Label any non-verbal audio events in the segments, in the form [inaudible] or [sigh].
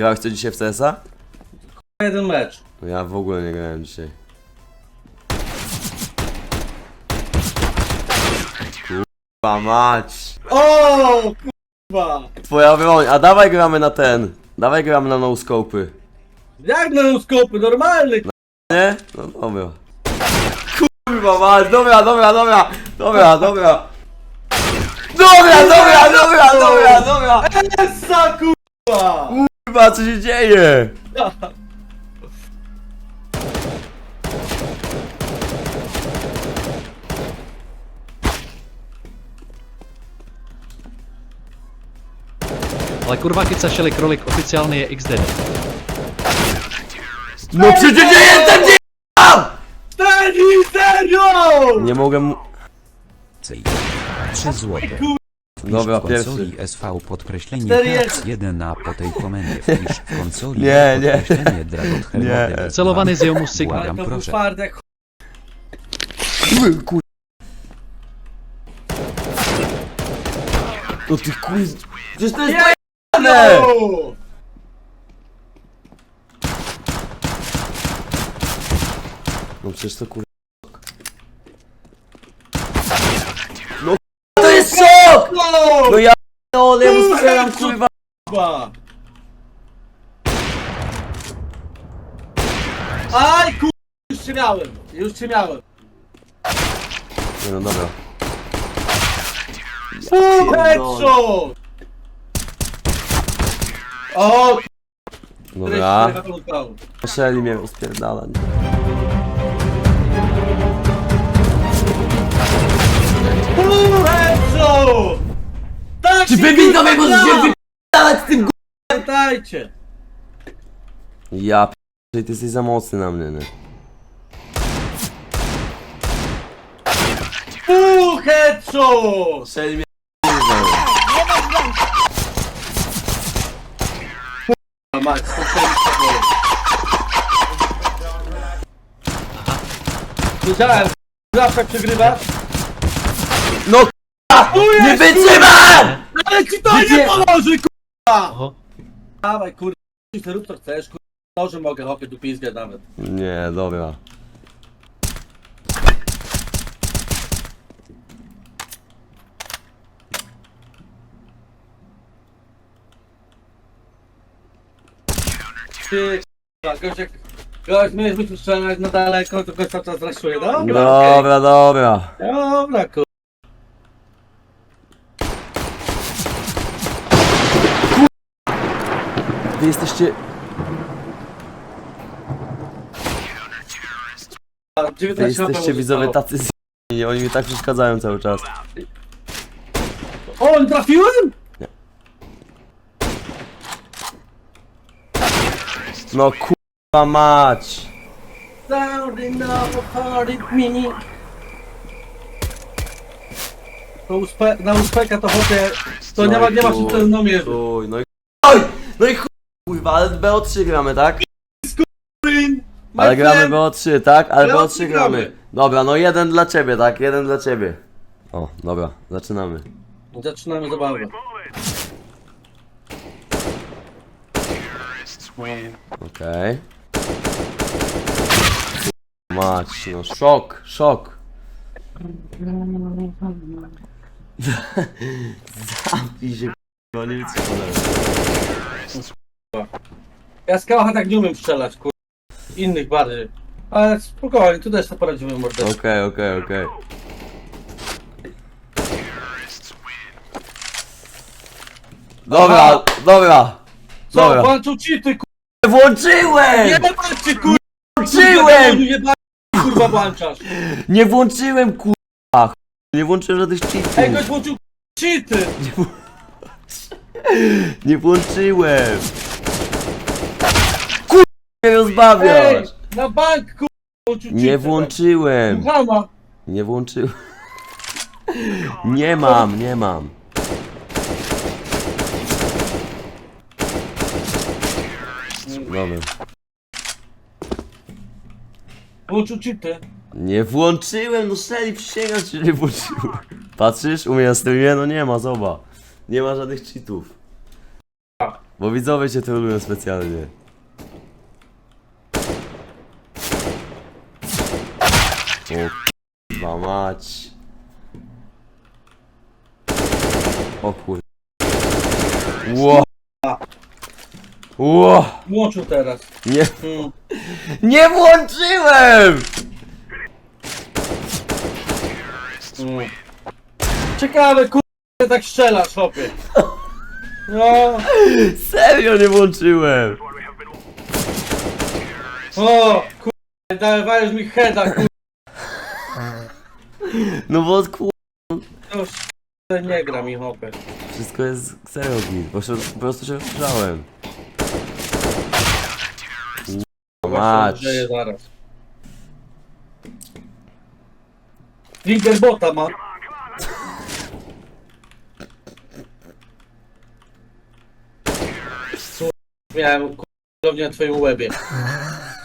Grałeś co dzisiaj w CS-a? Jeden mecz. No ja w ogóle nie grałem dzisiaj. Kurwa mać! O, kurwa! Twoja broń, a dawaj gramy na ten. Dawaj gramy na no-scopy. Jak na skopy, normalny, Nie? No dobra. Kurwa mać, dobra, dobra, dobra, dobra, dobra. Dobra, dobra, dobra, dobra, dobra. Essa, kurwa! Kurwa, co się dzieje? Ale kurwa, keď sa šeli krolik oficiálne je XD. No przecież nie jestem nie... Stani, serio! Nie mogę mu... Cej. 3 złote. Dobra, w pierwszy. konsoli SV podkreślenie Cztery Herc 1 a po tej komendzie [laughs] wpisz w konsoli Nie, nie. podkreślenie Dragot Hermoty. Celowany z Jomus to był proszę. fart jak ch... Kur... No ty kur... Przecież to jest pojebane! No! No przecież to kur... No to jest szok! No! No ja... No ja mu strzelam kurwa... Kurwa! Aj, kurwa! Już cię miałem, już cię miałem. Nie no dobra. Headshot! O, Dobra. kurwa! Strzeli mnie rozpierdala. Full headshot! Tak Czy się, wy widzowie kurwa, możecie da! wypierdalać z tym gu... Pamiętajcie! Ja p... ty jesteś za mocny na mnie, nie? Full headshot! A mać, to Wiedziałem, zawsze przegrywasz. No Nie wytrzymam! Ale ci to Gdzie? nie pomoże, kurwa! Dawaj, kurwa, ty rób co chcesz, kurwa. Może mogę hopie tu pizgę nawet. Nie, dobra. Ty, kurwa, gość jak... Gość, my byśmy strzelać na daleko, to gość cały czas raszuje, dobra? okej. Dobra, dobra. Dobra, kurwa. Wy jesteście... Wy 19 jesteście widzowie tacy z... Nie, oni mi tak przeszkadzają cały czas. O, trafiłem? No kurwa mać! Sounding of a party me. To uspe, na uspeka to hopie, to nie ma, nie ma ten numer. chuj, No i Oj! No i chuj, kurwa, ale BO3 gramy, tak? Ale gramy BO3, tak? Ale BO3 BO3 gramy. gramy. Dobra, no jeden dla ciebie, tak? Jeden dla ciebie. O, dobra, zaczynamy. Zaczynamy zabawę. Okej. Mać, no szok, szok. Zamknij się, no nie wytrzymam. Ja z kałacha tak nie umiem strzelać, kur... Innych bardziej. Ale spokojnie, tu też to poradzimy mordeczkę. Okej, okej, okej. Dobra, dobra. Co, Dobra. włączył cheaty, kur... Włączyłem! Nie włączcie, kur... Włączyłem! Nie kurwa włączasz. Nie włączyłem kurwa! Nie włączyłem żadnych Ej, cheatów! gość włączył cheaty. Nie włączyłem! Mnie Ej, rozbawiasz! na bank, Nie włączyłem! Słuchama. Nie włączyłem. [laughs] Nie mam, nie mam. Dobra. Nie włączyłem, no strzeli, przysięgam, że nie włączyłem. Patrzysz, u mnie na streamie? No nie ma, zobacz. Nie ma żadnych cheatów. Bo widzowie cię trolują specjalnie. O kurwa mać. O kur... Ło! Ło! Włączył teraz. Nie, Mm. nie włączyłem! Mm. Ciekawe, kurde, tak strzelasz, chłopie. No, Serio nie włączyłem! o, kurde, dawajesz mi heada, kurde, No bo to już, kurde, nie gra mi, chłopie. Wszystko jest serio git, bo się, po prostu się rozgrzałem. Mać. Dzieje zaraz. Ma. Kur- Miałem kurwa na twoim łebie.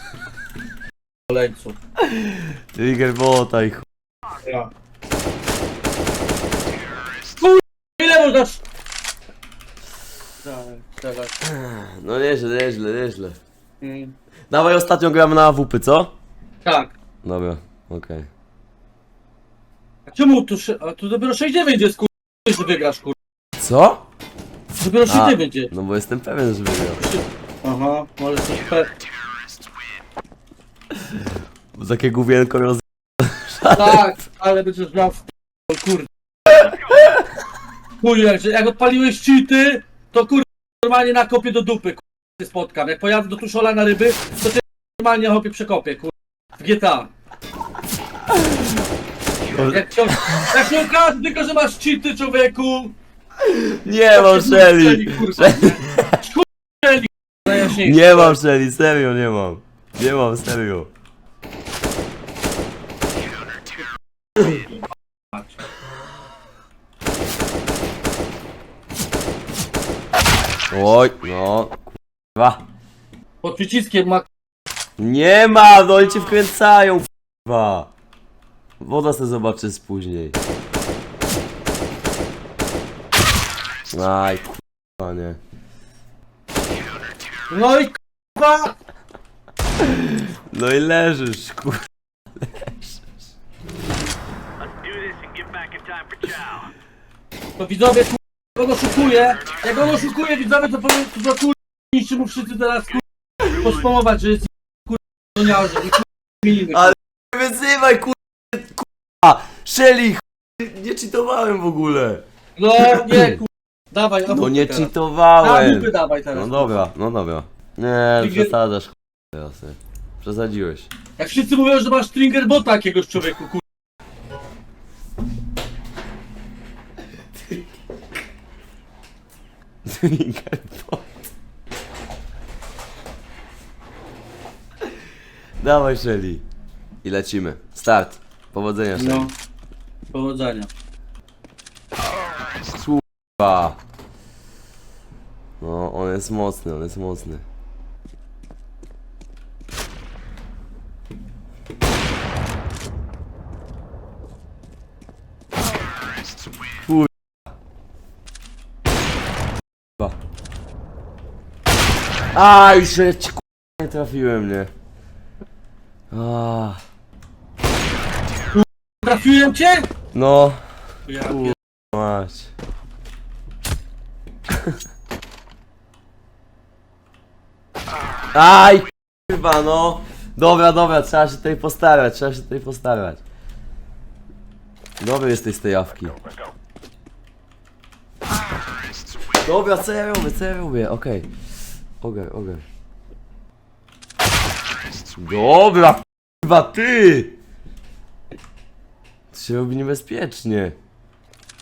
[laughs] Oleńcu. Trigger bota i chuj. Ja. Ile można... sz- Dawaj, dawaj. No nieźle, nieźle, nieźle. Mm. Dawaj ostatnio gramy na AWP, co? Tak. Dobra, okej. A czemu tu... A tu dopiero 6-9 jest kur... że wygrasz kur... Co? Dopiero A, 6-9 jest. no bo jestem pewien, że wygrał. Aha, może coś pe... Bo takie główienko roz... Tak, [laughs] ale będziesz miał w... O kurde. Chuj, że jak odpaliłeś cheaty, to kurde normalnie na kopie do dupy kurde się spotkam. Jak pojadę do Tuszola na ryby, to cię normalnie hopie przekopię, kurde. W GTA. Jak, się- jak się okaże tylko, że masz cheaty, człowieku. Nie mam Shelly! Strzeli, kurwa, nie? Najjaśniejszy. [laughs] Nie mam Shelly, serio nie mam. Nie mam, serio. Oj, no, kurwa. Pod przyciskiem ma... Nie ma, no oni cię wkręcają, kurwa. Woda se zobaczy później. Aj, kurwa, nie. No i kurwa! No i leżysz, kurwa. To widzowie kur... jak on oszukuje, jak on oszukuje widzowie to powiem to kur... niszczy mu wszyscy teraz kur... pospomować, że jest kur... doniarzy i kur... milimy. Ale- Nie wyzywaj, kurwa, kurwa. Shelly, chuj, nie cheatowałem w ogóle. No nie kur... Dawaj, a No nie. A cheatowałem. dawaj teraz. No dobra, no dobra. Nie, przesadzasz, chuj, teraz. nie. Przesadziłeś. Jak wszyscy mówią, że masz stringer bota jakiegoś człowieku kur... Dawaj Shelly. I lecimy. Start. Powodzenia Shelly. No. Powodzenia. Kurwa. No, on jest mocny, on jest mocny. Aj, że ci kurwa nie trafiłem, nie. Ah. Trafiłem cię? No, Ja pier... mać. Aj, kurwa, no. Dobra, dobra, trzeba się tutaj postarać, trzeba się tutaj postarać. Dobry jesteś z tej jawki. Dobra, co ja robię, co ja robię, okej. Ogar, ogar. Dobra, kurwa, ty! To się robi niebezpiecznie.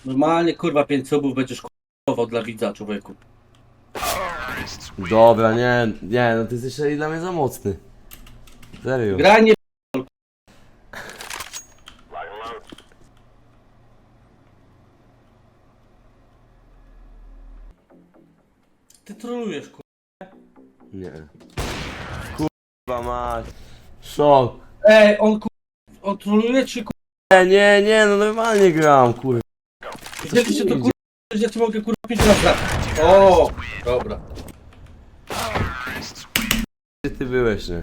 Normalnie kurwa 5 subów będziesz kurwa dla widza człowieku. Dobra, nie, nie, no ty jesteś dla mnie za mocny. Serio. Granie Kurwa mać. Szok. Ej, on kurwa, on troluje czy kurwa? Nie, nie, nie, no normalnie gram, kurwa. Gdzie ty się to kurwa, ja ci mogę kurwa pięć razy trafić. O, dobra. Gdzie ty byłeś, nie?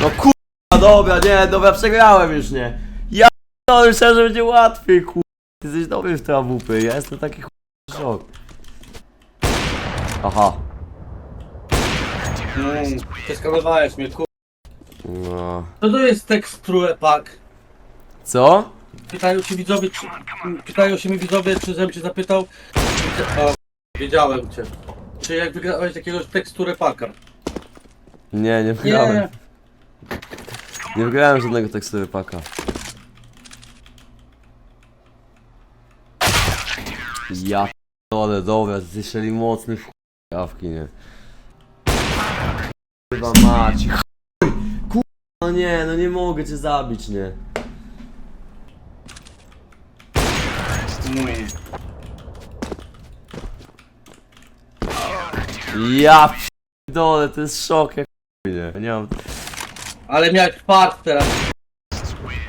No kurwa, dobra, nie, dobra, przegrałem już, nie. Ja no, myślałem, że będzie łatwiej, kurwa. Ty jesteś dobry w te AWP, ja jestem taki kurwa szok. Aha. Mm, przeskanowałeś mnie, kur... No. Co to jest teksturę pack? Co? Pytają się widzowie, czy... Pytają się mi widzowie, czy żebym cię zapytał... O, wiedziałem cię. Czy jak wygrałeś jakiegoś teksturę packa? Nie, nie wygrałem. Nie wygrałem żadnego tekstury paka. Ja ale dobra, ty szeli mocny w nie? Chyba macie. Kurwa, no nie, no nie mogę cię zabić, nie? Mm. Ja dole, to jest szok, jak nie. Nie mam... Ale miałeś fart teraz.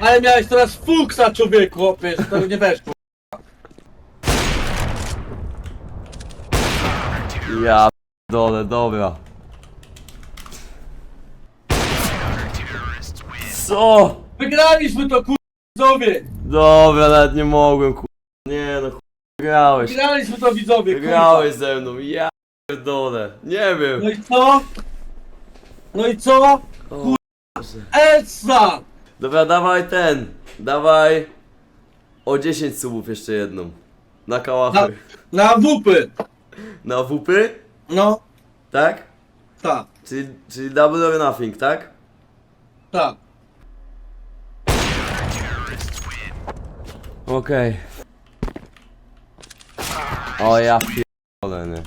Ale miałeś teraz fuksa, człowieku, chłopie, że to nie weszło. Ja dole, dobra. Co? Wygraliśmy to, kur... widzowie! Dobra, nawet nie mogłem, ku... Nie no, ku... Wygrałeś. Wygraliśmy to, widzowie, kurwa. Wygrałeś ze mną, ja dole. Nie wiem. No i co? No i co? O, Elsa! Dobra, dawaj ten. Dawaj. O 10 subów jeszcze jedną. Na kałachy. Na wupy! Na WP? No, Tak? tak, Czyli, czyli double or nothing, tak? tak. Okej. O ja pierdolę, nie.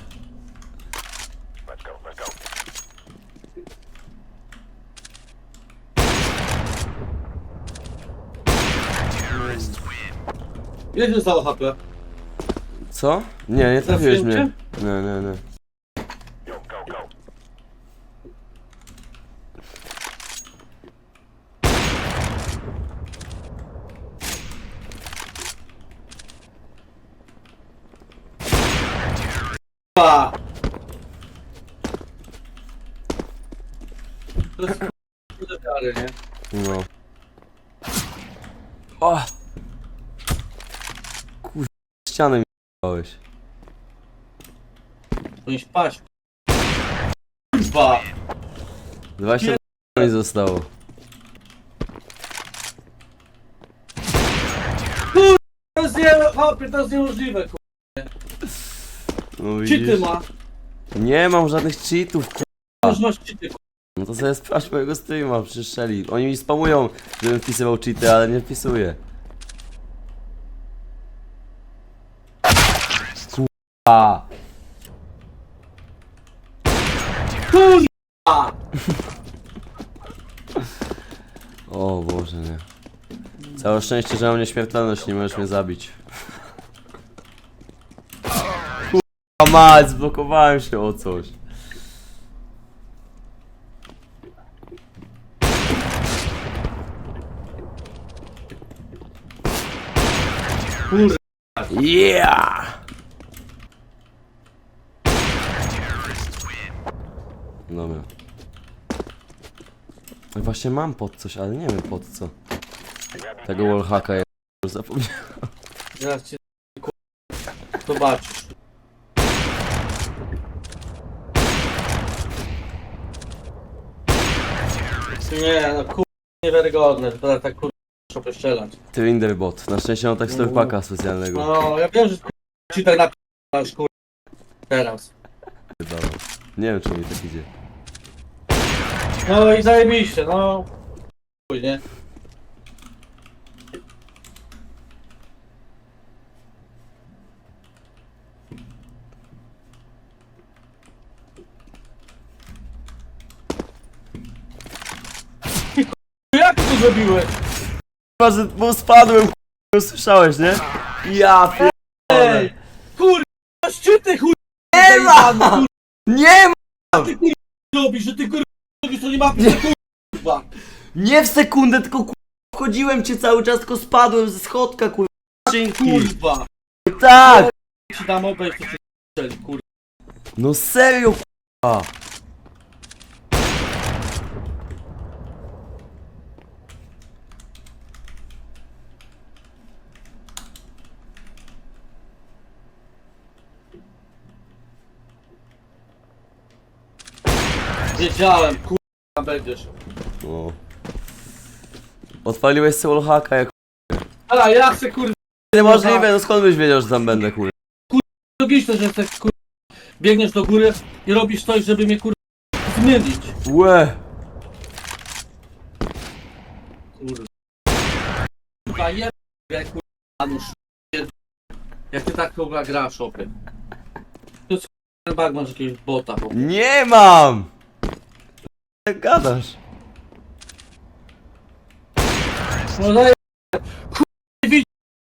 Ile się zostało HP? Co? Nie, nie trafiłeś Trafiłem mnie. Nie, nie, nie. Pa! To jest kurde wiary, nie? No. O! Kur... ścianę mi dałeś. Powinien paść. Kurwa! 20 mi zostało. To jest nie, to jest niemożliwe, kurwa. No Cheaty widzisz? ma. Nie mam żadnych cheatów, cheaty, kurwa. No to sobie sprawdź mojego streama, przyszczeli. Oni mi spamują, żebym wpisywał cheaty, ale nie wpisuję. Kurwa. Kurwa! O Boże, nie. Całe szczęście, że mam nieśmiertelność, nie możesz mnie zabić. Kurwa mać, zblokowałem się o coś. Kurwa! Yeah! Dobra. No Właśnie mam pod coś, ale nie wiem pod co. Tego wallhacka ja już zapomniałem. Zaraz cię zobaczysz. Nie, no kurwa, niewiarygodne, to teraz tak kurwa muszę postrzelać. Trinderbot. Na szczęście mam tak paka specjalnego. No, ja wiem, że ci tak napisz kurwa teraz. Dobra. Nie wiem czy mi tak idzie. No i zajebiście, no. Nie? Jak to zrobiłeś? Chyba, że bo spadłem, k***a, słyszałeś, nie? Ja pierdolę. Ej! Kurwa, szczyty chuj! Nie ma! Kurwa, Nie ma! ty kurwa robisz, że ty kurwa robisz, to nie ma kurwa! Nie w sekundę, tylko k***a, wchodziłem cię cały czas, tylko spadłem ze schodka, kurwa. Skrzynki. Kurwa! Tak! Ci dam obejść, to ci strzeli, kurwa. No serio kurwa. Wiedziałem, kurwa, będziesz. No. Odpaliłeś Soul Hacka jak A, ja chcę, kurwa, Niemożliwe, no skąd byś wiedział, że tam będę kurwa? logiczne, że chcesz, kurwa, biegniesz do góry i robisz coś, żeby mnie, kurwa, zmienić. Łe! Kurwa. Kurwa, je... jak kurwa, Anusz, je- Jak ty tak kurwa grasz, opie. To jest kurwa, bag, masz jakiegoś bota, po Nie mam! Jak gadasz? No daj,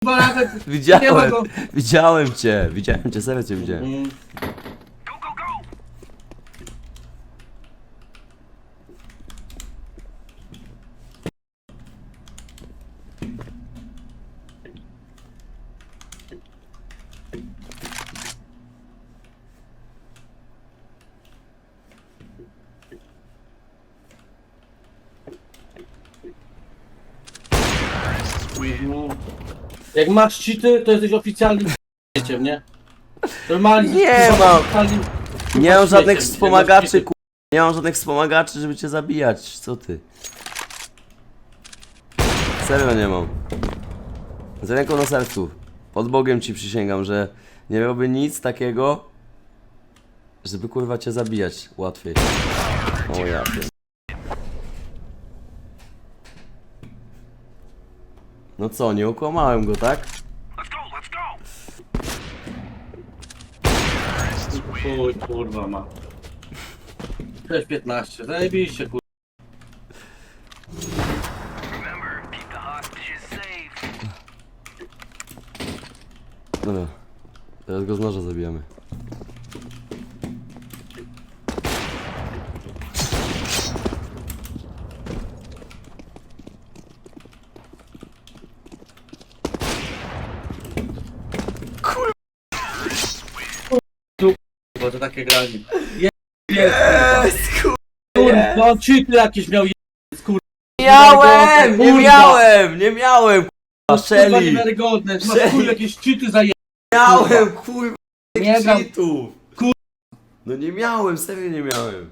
ma Widziałem, widziałem cię, widziałem cię, serio cię widziałem. Mm. Mhm. Jak masz cheaty, to jesteś oficjalnym [laughs] dzieciem, nie? Normalnie Nie mam. oficjalnym Nie mam żadnych śmieciem, wspomagaczy, nie ku... Nie mam żadnych wspomagaczy, żeby cię zabijać, co ty? Serio nie mam. Z ręką na sercu. Pod Bogiem ci przysięgam, że nie miałby nic takiego, żeby kurwa cię zabijać łatwiej. O ja pier... No co, nie okłamałem go, tak? Chuj, kurwa ma. 6.15, zajebiście kurwa. Dobra. Teraz go z noża zabijamy. To takie granie. Jest, jest kurwa. Kurwa, no cheaty jakieś miał kurwa. Miałem! Nie Kurwa. miałem! Nie miałem! Kurwa, Kurwa Shelly! niewiarygodne, masz Shelly. kurwa jakieś cheaty zaje... Miałem, kurwa! Nie cheatów. Kur- No nie miałem, serio nie miałem.